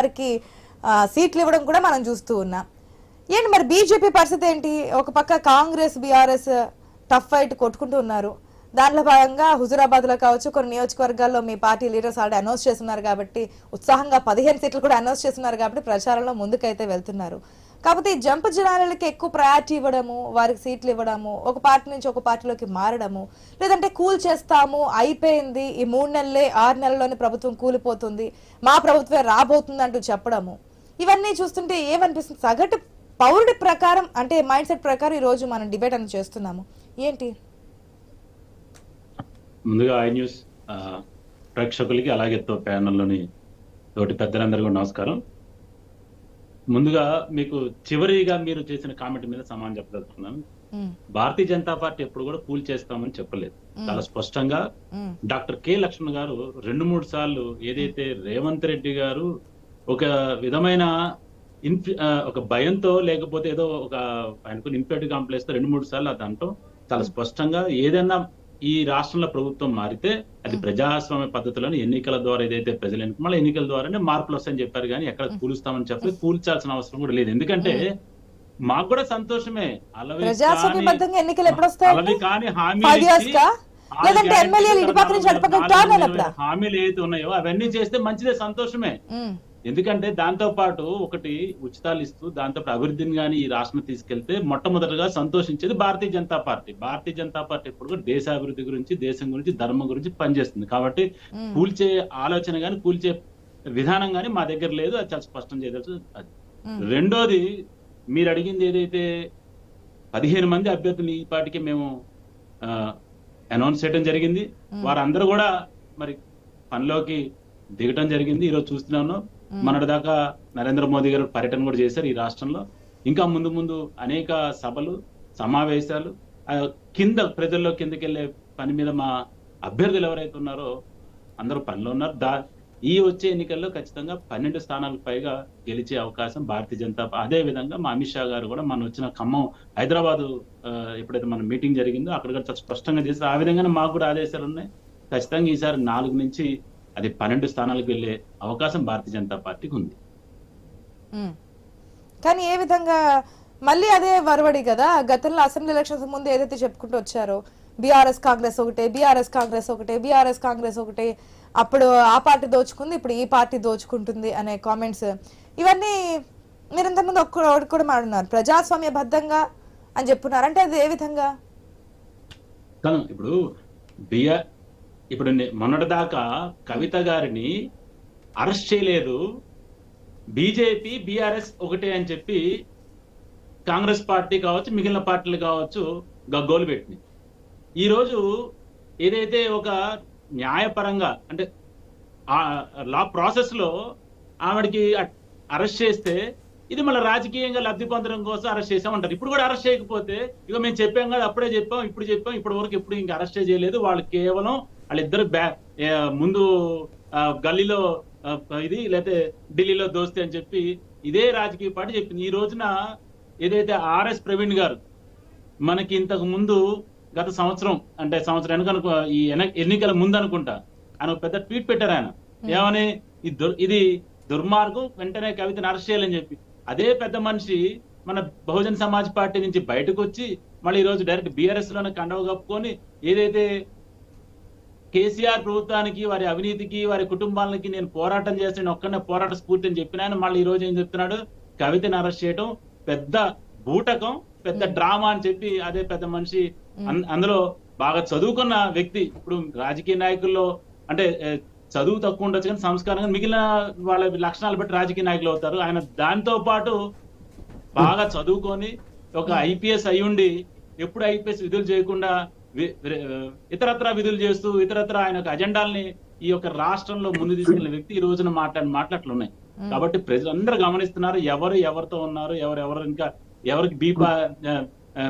వారికి సీట్లు ఇవ్వడం కూడా మనం చూస్తూ ఉన్నాం. ఏంటి మరి బీజేపీ పరిస్థితి ఏంటి? ఒక పక్క కాంగ్రెస్ బీఆర్ఎస్ టఫ్ ఫైట్ కొట్టుకుంటూ ఉన్నారు. దాంట్లో భాగంగా హుజురాబాద్లో కావచ్చు కొన్ని నియోజకవర్గాల్లో మీ పార్టీ లీడర్స్ ఆల్రెడీ అనౌన్స్ చేస్తున్నారు కాబట్టి ఉత్సాహంగా పదిహేను సీట్లు కూడా అనౌన్స్ చేస్తున్నారు కాబట్టి ప్రచారంలో ముందుకైతే వెళ్తున్నారు. కాకపోతే ఈ జంప్ జనాలకి ఎక్కువ ప్రయారిటీ ఇవ్వడము వారికి సీట్లు ఇవ్వడము ఒక పార్టీ నుంచి ఒక పార్టీలోకి మారడము లేదంటే కూల్ చేస్తాము అయిపోయింది ఈ మూడు నెలలే ఆరు నెలల్లోనే ప్రభుత్వం కూలిపోతుంది మా ప్రభుత్వమే రాబోతుంది అంటూ చెప్పడము. ఇవన్నీ చూస్తుంటే ఏమనిపిస్తుంది? సగటు పౌరుడి ప్రకారం అంటే మైండ్ సెట్ ప్రకారం ఈ రోజు మనం డిబేట్ అని చేస్తున్నాము. ఏంటి? ముందుగా ఐ న్యూస్ ప్రేక్షకులకి అలాగే ప్యానల్లోని తోటి పెద్దలందరికీ నమస్కారం. ముందుగా మీకు చివరిగా మీరు చేసిన కామెంట్ మీద సమానం చెప్పదలుచుకున్నాను. భారతీయ జనతా పార్టీ ఎప్పుడు కూడా కూల్ చేస్తామని చెప్పలేదు. చాలా స్పష్టంగా డాక్టర్ కే లక్ష్మణ్ గారు రెండు మూడు సార్లు ఏదైతే రేవంత్ రెడ్డి గారు ఒక విధమైన ఇన్ఫి ఒక భయంతో లేకపోతే ఏదో ఒక ఆయనకు ఇన్ఫెక్ట్ కాంప్లెక్స్తో రెండు మూడు సార్లు అది అంటాం చాలా స్పష్టంగా ఏదైనా ఈ రాష్ట్రంలో ప్రభుత్వం మారితే అది ప్రజాస్వామ్య పద్ధతిలోని ఎన్నికల ద్వారా ఏదైతే ప్రజలు ఎన్నిక మళ్ళీ ఎన్నికల ద్వారానే మార్పులు వస్తాయని చెప్పారు కానీ ఎక్కడ కూలుస్తామని చెప్పి కూల్చాల్సిన అవసరం కూడా లేదు. ఎందుకంటే మాకు కూడా సంతోషమే. అలవి ప్రజాస్వామ్యబద్ధంగా ఎన్నికలు ఎప్పుడు వస్తాయి? అలవి కాని హామీ లేదంటే ఎమ్మెల్యేలు ఇటు పక్క నుంచి హామీలు ఏదైతే ఉన్నాయో అవన్నీ చేస్తే మంచిదే సంతోషమే. ఎందుకంటే దాంతో పాటు ఒకటి ఉచితాలు ఇస్తూ దాంతో అభివృద్ధిని కానీ ఈ రాష్ట్రం తీసుకెళ్తే మొట్టమొదటిగా సంతోషించేది భారతీయ జనతా పార్టీ. భారతీయ జనతా పార్టీ ఎప్పుడు కూడా దేశాభివృద్ధి గురించి దేశం గురించి ధర్మం గురించి పనిచేస్తుంది. కాబట్టి కూల్చే ఆలోచన కానీ కూల్చే విధానం కానీ మా దగ్గర లేదు. అది చాలా స్పష్టం చేయదలుచు అది రెండోది మీరు అడిగింది ఏదైతే పదిహేను మంది అభ్యర్థులు ఈ పాటికి మేము అనౌన్స్ చేయడం జరిగింది. వారందరూ కూడా మరి పనిలోకి దిగటం జరిగింది. ఈరోజు చూస్తున్నాను. మొన్నటి దాకా నరేంద్ర మోదీ గారు పర్యటన కూడా చేశారు ఈ రాష్ట్రంలో. ఇంకా ముందు ముందు అనేక సభలు సమావేశాలు కింద ప్రజల్లో కిందకి వెళ్ళే పని మీద మా అభ్యర్థులు ఎవరైతే ఉన్నారో అందరూ పనిలో ఉన్నారు. దా ఈ వచ్చే ఎన్నికల్లో ఖచ్చితంగా పన్నెండు స్థానాలకు పైగా గెలిచే అవకాశం భారతీయ జనతా అదే విధంగా మా అమిత్ షా గారు కూడా మన వచ్చిన ఖమ్మం హైదరాబాద్ ఎప్పుడైతే మన మీటింగ్ జరిగిందో అక్కడ కూడా చాలా స్పష్టంగా చేశారు. ఆ విధంగానే మాకు కూడా ఆదేశాలు ఉన్నాయి. ఖచ్చితంగా ఈసారి నాలుగు నుంచి అది పన్నెండు స్థానాలకు వెళ్ళే అవకాశం భారతీయ జనతా పార్టీకి ఉంది. కానీ ఏ విధంగా మళ్ళీ అదే వరవడి కదా గతంలో అసెంబ్లీ ఎలక్షన్స్ ముందు ఏదైతే చెప్పుకుంటూ వచ్చారో బీఆర్ఎస్ కాంగ్రెస్ ఒకటే బీఆర్ఎస్ కాంగ్రెస్ ఒకటే బీఆర్ఎస్ కాంగ్రెస్ ఒకటే అప్పుడు ఆ పార్టీ దోచుకుంది ఇప్పుడు ఈ పార్టీ దోచుకుంటుంది అనే కామెంట్స్. ఇవన్నీ మీరు ఇంతకుముందు ఒక్క ఒకటి కూడా మాట్లాడున్నారు ప్రజాస్వామ్యబద్ధంగా అని చెప్పున్నారు. అంటే అది ఏ విధంగా? ఇప్పుడు బిఆర్ ఇప్పుడు నే- మొన్నటిదాకా కవిత గారిని అరెస్ట్ చేయలేదు. బీజేపీ బీఆర్ఎస్ ఒకటే అని చెప్పి కాంగ్రెస్ పార్టీ కావచ్చు మిగిలిన పార్టీలు కావచ్చు గగ్గోలు పెట్టినాయి. ఈరోజు ఏదైతే ఒక న్యాయపరంగా అంటే లా ప్రాసెస్లో ఆవిడకి అరెస్ట్ చేస్తే ఇది మళ్ళీ రాజకీయంగా లబ్ధి పొందడం కోసం అరెస్ట్ చేసామంటారు ఇప్పుడు కూడా అరెస్ట్ చేయకపోతే ఇక మేము చెప్పాం కదా అప్పుడే చెప్పాం ఇప్పుడు చెప్పాం ఇప్పటి వరకు ఎప్పుడు ఇంకా అరెస్ట్ చేయలేదు. వాళ్ళు కేవలం వాళ్ళిద్దరు బ్యా ముందు గల్లీలో ఇది లేకపోతే ఢిల్లీలో దోస్తి అని చెప్పి ఇదే రాజకీయ పార్టీ చెప్పింది. ఈ రోజున ఏదైతే ఆర్ఎస్ ప్రవీణ్ గారు మనకి ఇంతకు ముందు గత సంవత్సరం అంటే సంవత్సరం వెనక ఈ ఎన- ఎన్నికల ముందు అనుకుంటా ఆయన పెద్ద ట్వీట్ పెట్టారు ఆయన. ఏమని? ఇది దుర్- ఇది దుర్మార్గం వెంటనే కవితను అరెస్ట్ చేయాలని చెప్పి. అదే పెద్ద మనిషి మన బహుజన్ సమాజ్ పార్టీ నుంచి బయటకు వచ్చి మళ్ళీ ఈ రోజు డైరెక్ట్ బీఆర్ఎస్లోనే కండవ కప్పుకొని ఏదైతే కేసీఆర్ ప్రభుత్వానికి వారి అవినీతికి వారి కుటుంబాలకి నేను పోరాటం చేస్తాను ఒక్కనే పోరాట స్ఫూర్తి అని చెప్పిన ఆయన మళ్ళీ ఈ రోజు ఏం చెప్తున్నాడు? కవితని అరెస్ట్ చేయడం పెద్ద బూటకం పెద్ద డ్రామా అని చెప్పి అదే పెద్ద మనిషి అందులో బాగా చదువుకున్న వ్యక్తి ఇప్పుడు రాజకీయ నాయకుల్లో అంటే చదువు తక్కువ ఉండొచ్చు కానీ సంస్కారం కానీ మిగిలిన వాళ్ళ లక్షణాలు బట్టి రాజకీయ నాయకులు అవుతారు. ఆయన దాంతో పాటు బాగా చదువుకొని ఒక ఐపీఎస్ అయ్యుండి ఎప్పుడు ఐపీఎస్ విధులు చేయకుండా ఇతరత్ర విధులు చేస్తూ ఇతరత్ర ఆయన అజెండాల్ని ఈ యొక్క రాష్ట్రంలో ముందు తీసుకెళ్ళిన వ్యక్తి ఈ రోజున మాట్లాడిన మాటలు ఉన్నాయి కాబట్టి ప్రజలందరూ గమనిస్తున్నారు ఎవరు ఎవరితో ఉన్నారు ఎవరు ఎవరు ఇంకా ఎవరికి బీ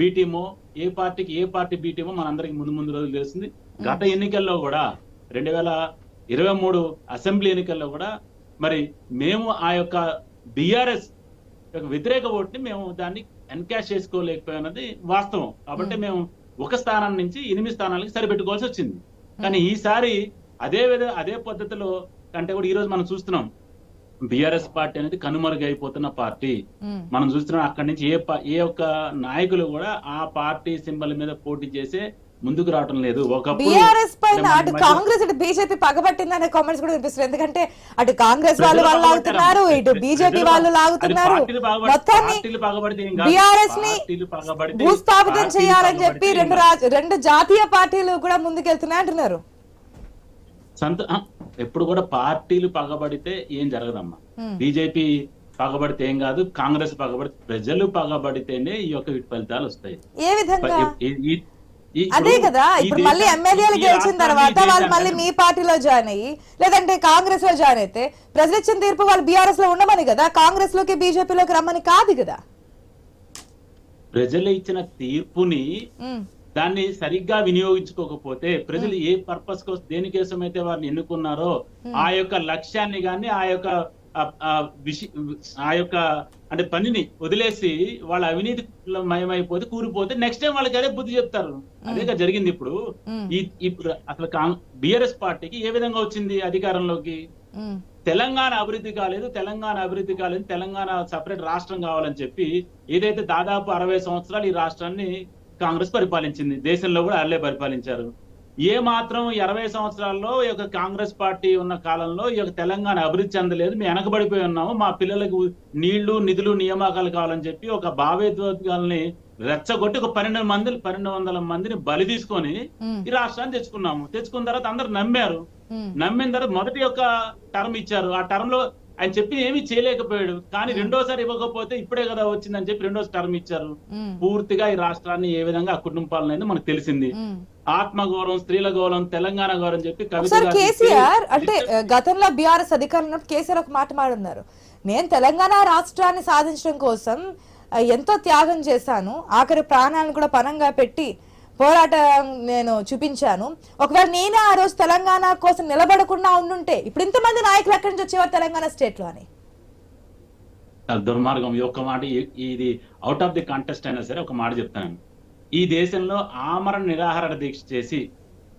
బి టీమో ఏ పార్టీకి ఏ పార్టీ బి టీమో మనందరికి ముందు ముందు రోజులు తెలుస్తుంది. గత ఎన్నికల్లో కూడా రెండు వేల ఇరవై మూడు అసెంబ్లీ ఎన్నికల్లో కూడా మరి మేము ఆ యొక్క బిఆర్ఎస్ యొక్క వ్యతిరేక ఓటుని మేము దాన్ని ఎన్కాష్ చేసుకోలేకపోయినది వాస్తవం. కాబట్టి మేము. ఒక స్థానం నుంచి ఎనిమిది స్థానాలకి సరిపెట్టుకోవాల్సి వచ్చింది. కానీ ఈసారి అదే విధ అదే పద్ధతిలో కంటే కూడా ఈ రోజు మనం చూస్తున్నాం. బిఆర్ఎస్ పార్టీ అనేది కనుమరుగైపోతున్న పార్టీ. మనం చూస్తున్నాం అక్కడి నుంచి ఏ ఏ ఒక్క నాయకులు కూడా ఆ పార్టీ సింబల్ మీద పోటీ చేసే ముందుకు రావటం లేదు. బీఆర్ఎస్ పైన అటు కాంగ్రెస్ ఇటు బీజేపీ పగబట్టిందనే కామెంట్స్ కూడా వినిపిస్తుంది ఎందుకంటే అటు కాంగ్రెస్ వాళ్ళు వాళ్ళు లాగుతున్నారు. ఇటు బీజేపీ వాళ్ళు లాగుతున్నారు. మొత్తాన్ని. బీఆర్ఎస్ని భూస్థాపితం చేయాలని చెప్పి రెండు రెండు జాతీయ పార్టీలు కూడా ముందుకెళ్తున్నాయి అంటున్నారు. సంత ఎప్పుడు కూడా పార్టీలు పగబడితే ఏం జరగదమ్మా. బీజేపీ పగబడితే ఏం కాదు. కాంగ్రెస్ పగబడితే ప్రజలు పగబడితేనే ఈ యొక్క ఫలితాలు వస్తాయి. ఏ విధంగా? అదే కదా ఇప్పుడు మళ్ళీ ఎమ్మెల్యేలు గెలిచిన తర్వాత వాళ్ళు మళ్ళీ మీ పార్టీలో జాయిన్ అయ్యి లేదంటే కాంగ్రెస్లో జాయిన్ అయితే ప్రజలు ఇచ్చిన తీర్పు వాళ్ళు బీఆర్ఎస్లో ఉండమని కదా కాంగ్రెస్లోకి బీజేపీలోకి రమ్మని కాదు కదా. ప్రజలు ఇచ్చిన తీర్పుని దాన్ని సరిగ్గా వినియోగించుకోకపోతే ప్రజలు ఏ పర్పస్ కోసం దేనికోసం అయితే వారిని ఎన్నుకున్నారో ఆ యొక్క లక్ష్యాన్ని గాని ఆ యొక్క ఆ- యొక్క అంటే పనిని వదిలేసి వాళ్ళ అవినీతిలో మయమైపోతే కూలిపోతే నెక్స్ట్ టైం వాళ్ళకి అదే బుద్ధి చెప్తారు. అదేగా జరిగింది ఇప్పుడు. ఈ ఇప్పుడు అసలు బిఆర్ఎస్ పార్టీకి ఏ విధంగా వచ్చింది అధికారంలోకి? తెలంగాణ అభివృద్ధి కాలేదు తెలంగాణ అభివృద్ధి కాలేదు తెలంగాణ సపరేట్ రాష్ట్రం కావాలని చెప్పి ఏదైతే దాదాపు అరవై సంవత్సరాలు ఈ రాష్ట్రాన్ని కాంగ్రెస్ పరిపాలించింది దేశంలో కూడా అల్లే పరిపాలించారు. ఏ మాత్రం ఇరవై సంవత్సరాల్లో ఈ యొక్క కాంగ్రెస్ పార్టీ ఉన్న కాలంలో ఈ యొక్క తెలంగాణ అభివృద్ధి చెందలేదు. మేము వెనకబడిపోయి ఉన్నాము. మా పిల్లలకు నీళ్ళు నిధులు నియామకాలు కావాలని చెప్పి ఒక భావేద్వేగాల్ని రెచ్చగొట్టి ఒక పన్నెండు మంది పన్నెండు వందల మందిని బలి తీసుకొని ఈ రాష్ట్రాన్ని తెచ్చుకున్నాము. తెచ్చుకున్న తర్వాత అందరు నమ్మారు. నమ్మిన తర్వాత మొదటి యొక్క టర్మ్ ఇచ్చారు. ఆ టర్మ్లో ఆయన చెప్పి ఏమీ చేయలేకపోయాడు. కానీ రెండోసారి ఇవ్వకపోతే ఇప్పుడే కదా వచ్చిందని చెప్పి రెండోసారి టర్మ్ ఇచ్చారు. పూర్తిగా ఈ రాష్ట్రాన్ని ఏ విధంగా కుటుంబాలనేది మనకు తెలిసింది. ఉమ్. ఆత్మ గౌరవం స్త్రీల గౌరవం తెలంగాణ గౌరవం చెప్పి కవిత కేసీఆర్ అంటే గతంలో బీఆర్ఎస్ అధికారులు కేసీఆర్ ఒక మాట మాడున్నారు. నేను తెలంగాణ రాష్ట్రాన్ని సాధించడం కోసం ఎంతో త్యాగం చేశాను. ఆఖరి ప్రాణాలను కూడా పనంగా పెట్టి పోరాటం నేను చూపించాను. ఒకవేళ నేనే ఆ రోజు తెలంగాణ కోసం నిలబడకుండా ఉండుంటే ఇప్పుడు ఇంతమంది నాయకులు ఎక్కడి నుంచి వచ్చేవారు తెలంగాణ స్టేట్లో అని దుర్మార్గం. ఈ ఒక్క మాట ఇది అవుట్ ఆఫ్ ది కాంటెస్ట్ అయినా సరే ఒక మాట చెప్తాను ఈ దేశంలో ఆమరణ నిరాహార దీక్ష చేసి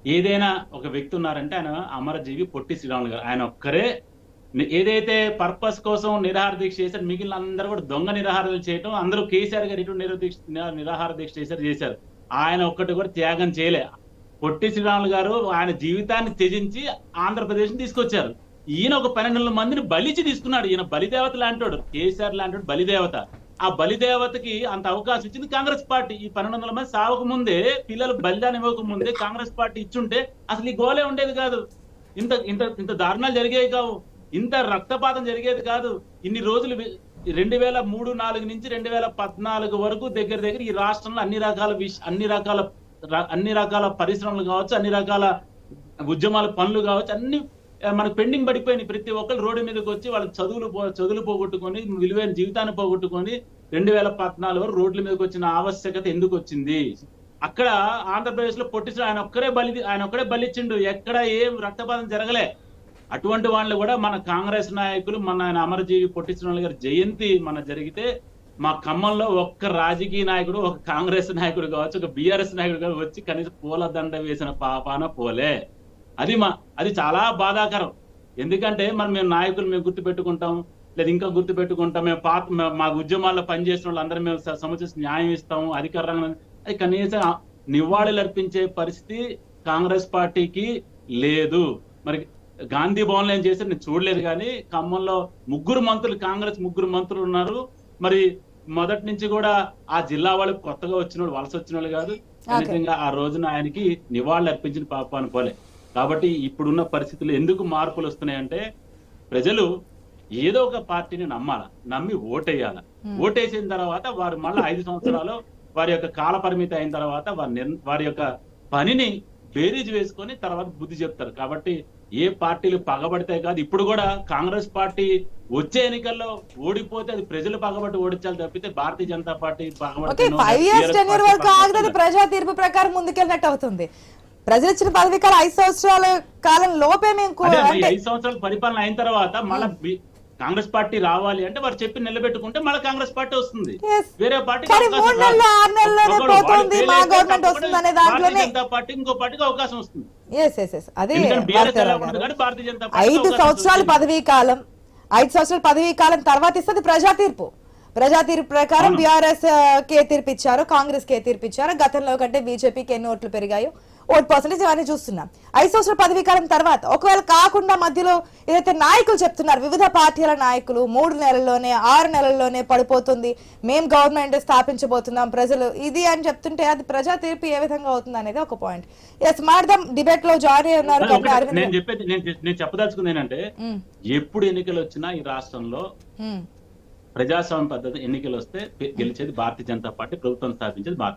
ఏదైనా ఒక వ్యక్తి ఉన్నారంటే ఆయన అమరజీవి పొట్టి శ్రీరాములు గారు ఆయన ఒక్కరే ఏదైతే పర్పస్ కోసం నిరాహార దీక్ష చేశారు మిగిలిన అందరూ కూడా దొంగ నిరాహారాలు చేయటం అందరూ కేసీఆర్ గారు ఇటు నిరదీక్ష నిరాహార దీక్ష చేశారు చేశారు. ఆయన ఒక్కటి కూడా త్యాగం చేయలే. పొట్టి శ్రీరాములు గారు ఆయన జీవితాన్ని త్యజించి ఆంధ్రప్రదేశ్ని తీసుకొచ్చారు. ఈయన ఒక పన్నెండు మందిని బలిచి తీసుకున్నాడు. ఈయన బలిదేవత లాంటోడు కేసీఆర్ లాంటోడు బలిదేవత. ఆ బలిదేవతకి అంత అవకాశం ఇచ్చింది కాంగ్రెస్ పార్టీ. ఈ పన్నెండు వందల మంది సావక ముందే పిల్లలు బలిదానం ఇవ్వక ముందే కాంగ్రెస్ పార్టీ ఇచ్చుంటే అసలు ఈ గోలే ఉండేది కాదు. ఇంత ఇంత ఇంత దారుణాలు జరిగేవి కావు. ఇంత రక్తపాతం జరిగేది కాదు. ఇన్ని రోజులు రెండు వేల మూడు నాలుగు నుంచి రెండు వేల పద్నాలుగు వరకు దగ్గర దగ్గర ఈ రాష్ట్రంలో అన్ని రకాల విష అన్ని రకాల అన్ని రకాల పరిశ్రమలు కావచ్చు అన్ని రకాల ఉద్యమాల పనులు కావచ్చు అన్ని మనకు పెండింగ్ పడిపోయినాయి ప్రతి ఒక్కరు రోడ్డు మీదకి వచ్చి వాళ్ళు చదువులు పో- చదువులు పోగొట్టుకొని విలువైన జీవితాన్ని పోగొట్టుకొని రెండు వేల పద్నాలుగు వరకు రోడ్ల మీదకి వచ్చిన ఆవశ్యకత ఎందుకు వచ్చింది? అక్కడ ఆంధ్రప్రదేశ్లో పొట్టి ఆయన ఒక్కరే బలి ఆయన ఒక్కడే బలిచ్చిండు. ఎక్కడ ఏం రక్తపాతం జరగలే. అటువంటి వాళ్ళు కూడా మన కాంగ్రెస్ నాయకులు మన ఆయన అమరజీవి పొట్టి శ్రీరాములు గారి జయంతి మన జరిగితే మా ఖమ్మంలో ఒక్క రాజకీయ నాయకుడు ఒక కాంగ్రెస్ నాయకుడు కావచ్చు ఒక బీఆర్ఎస్ నాయకుడు కావచ్చు వచ్చి కనీసం పూల దండ వేసిన పాపాన పోలే. అది మా అది చాలా బాధాకరం. ఎందుకంటే మనం మేము నాయకులు మేము గుర్తు పెట్టుకుంటాం లేదా ఇంకా గుర్తు పెట్టుకుంటాం మేము పాత మే- ఉద్యమాల్లో పనిచేసిన వాళ్ళందరూ మేము స- సముచిత న్యాయం ఇస్తాం అధికార రంగం అది కనీసం నివాళులు అర్పించే పరిస్థితి కాంగ్రెస్ పార్టీకి లేదు. మరి గాంధీ భవన్లో ఏం చేశారు? నేను చూడలేదు కానీ ఖమ్మంలో ముగ్గురు మంత్రులు కాంగ్రెస్ ముగ్గురు మంత్రులు ఉన్నారు. మరి మొదటి నుంచి కూడా ఆ జిల్లా వాళ్ళు కొత్తగా వచ్చిన వాళ్ళు వలస వచ్చిన వాళ్ళు కాదు ఆ రోజున ఆయనకి నివాళులు అర్పించిన పాపాను పోలే. కాబట్టి ఇప్పుడున్న పరిస్థితులు ఎందుకు మార్పులు వస్తున్నాయంటే ప్రజలు ఏదో ఒక పార్టీని నమ్మాల నమ్మి ఓటేయాల. ఓటేసిన తర్వాత వారు మళ్ళీ ఐదు సంవత్సరాలు వారి యొక్క కాల పరిమితి అయిన తర్వాత వారి వారి యొక్క పనిని బేరీజ్ వేసుకొని తర్వాత బుద్ధి చెప్తారు. కాబట్టి ఏ పార్టీలు పగబడితే కాదు ఇప్పుడు కూడా కాంగ్రెస్ పార్టీ వచ్చే ఎన్నికల్లో ఓడిపోతే అది ప్రజలు పగబట్టి ఓడించాలి తప్పితే భారతీయ జనతా పార్టీ ఆగదు ప్రజా తీర్పు ప్రకారం ముందుకెళ్ళినట్టు అవుతుంది. ప్రజలు ఇచ్చిన పదవి కాలం ఐదు సంవత్సరాల కాలం లోపే మేము ఐదు సంవత్సరాల పరిపాలన అయిన తర్వాత మళ్ళీ బి- కాంగ్రెస్ పార్టీ రావాలి అంటే వారు చెప్పి నిలబెట్టుకుంటే మళ్ళీ కాంగ్రెస్ పార్టీ వస్తుంది. వేరే పార్టీ జనతా పార్టీ ఇంకో పార్టీకి అవకాశం వస్తుంది. ఐదు సంవత్సరాల పదవీ కాలం. ఐదు సంవత్సరాల పదవీ కాలం తర్వాత ఇస్తుంది ప్రజా తీర్పు ప్రజా తీర్పు ప్రకారం. బీఆర్ఎస్ కే తీర్పు ఇచ్చారు కాంగ్రెస్ కే తీర్పు ఇచ్చారు గతంలో కంటే బీజేపీకి ఎన్ని ఓట్లు పెరిగాయో ఓట్ పర్సెంటేజ్ ఇవన్నీ చూస్తున్నాం. ఐదు సంవత్సరాల పదవీ కాలం తర్వాత ఒకవేళ కాకుండా మధ్యలో ఏదైతే నాయకులు చెప్తున్నారు వివిధ పార్టీల నాయకులు మూడు నెలల్లోనే ఆరు నెలల్లోనే పడిపోతుంది మేం గవర్నమెంట్ స్థాపించబోతున్నాం ప్రజలు ఇది అని చెప్తుంటే అది ప్రజా తీర్పు ఏ విధంగా అవుతుంది అనేది ఒక పాయింట్. ఎస్ మాడదాం డిబేట్లో జాయిన్ అయి ఉన్నారు నేను చెప్పేది నేను చెప్పదలుచుకుంది ఏంటంటే ఎప్పుడు ఎన్నికలు వచ్చినా ఈ రాష్ట్రంలో ప్రజాస్వామ్య పద్ధతి ఎన్నికలు వస్తే గెలిచేది భారతీయ జనతా పార్టీ ప్రభుత్వం స్థాపించేది భారతీయ